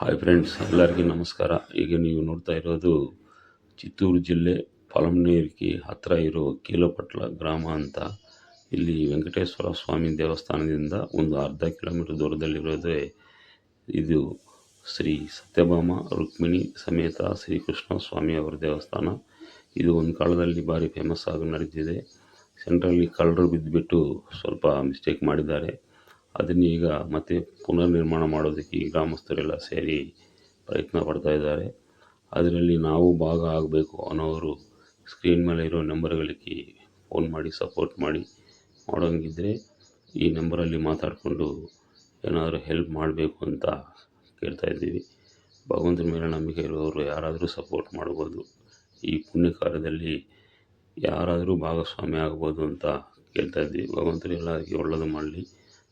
Hi friends ಎಲ್ಲರಿಗೂ ನಮಸ್ಕಾರ. ಈಗ ನೀವು ನೋಡ್ತಾ ಇರೋದು ಚಿತ್ತೂರು ಜಿಲ್ಲೆ ಪಲಮನೇರ್ಕಿ ಹತ್ತಿರ ಇರೋ ಕೀಲಪಟ್ಲ ಗ್ರಾಮ ಅಂತ. ಇಲ್ಲಿ ವೆಂಕಟೇಶ್ವರ ಸ್ವಾಮಿ ದೇವಸ್ಥಾನದಿಂದ ಒಂದು ಅರ್ಧ ಕಿಲೋಮೀಟರ್ ದೂರದಲ್ಲಿರೋದೇ ಇದು ಶ್ರೀ ಸತ್ಯಭಾಮ ರುಕ್ಮಿಣಿ ಸಮೇತ ಶ್ರೀಕೃಷ್ಣ ಸ್ವಾಮಿ ಅವರ ದೇವಸ್ಥಾನ. ಇದು ಒಂದು ಕಾಲದಲ್ಲಿ ಭಾರಿ ಫೇಮಸ್ ಆಗಿ ನಡೆದಿದೆ. ಸೆಂಟ್ರಲ್ಲಿ ಕಳ್ಳರು ಬಿದ್ದುಬಿಟ್ಟು ಸ್ವಲ್ಪ ಮಿಸ್ಟೇಕ್ ಮಾಡಿದ್ದಾರೆ. ಅದನ್ನ ಈಗ ಮತ್ತೆ ಪುನರ್ನಿರ್ಮಾಣ ಮಾಡೋದಕ್ಕೆ ಈ ಗ್ರಾಮಸ್ಥರೆಲ್ಲ ಸೇರಿ ಪ್ರಯತ್ನ ಪಡ್ತಾ ಇದ್ದಾರೆ. ಅದರಲ್ಲಿ ನಾವು ಭಾಗ ಆಗಬೇಕು ಅನ್ನೋರು ಸ್ಕ್ರೀನ್ ಮೇಲೆ ಇರೋ ನಂಬರ್ಗಳಿಗೆ ಫೋನ್ ಮಾಡಿ ಸಪೋರ್ಟ್ ಮಾಡಿ ಮಾಡೋಂಗಿದ್ರೆ ಈ ನಂಬರಲ್ಲಿ ಮಾತಾಡಿಕೊಂಡು ಏನಾದರೂ ಹೆಲ್ಪ್ ಮಾಡಬೇಕು ಅಂತ ಕೇಳ್ತಾ ಇದ್ದೀವಿ. ಭಗವಂತನ ಮೇಲೆ ನಂಬಿಕೆ ಇರುವವರು ಯಾರಾದರೂ ಸಪೋರ್ಟ್ ಮಾಡ್ಬೋದು. ಈ ಪುಣ್ಯ ಕಾರ್ಯದಲ್ಲಿ ಯಾರಾದರೂ ಭಾಗಸ್ವಾಮಿ ಆಗ್ಬೋದು ಅಂತ ಕೇಳ್ತಾ ಇದ್ದೀವಿ. ಭಗವಂತರು ಎಲ್ಲರಿಗೆ ಒಳ್ಳೆಯದು ಮಾಡಲಿ.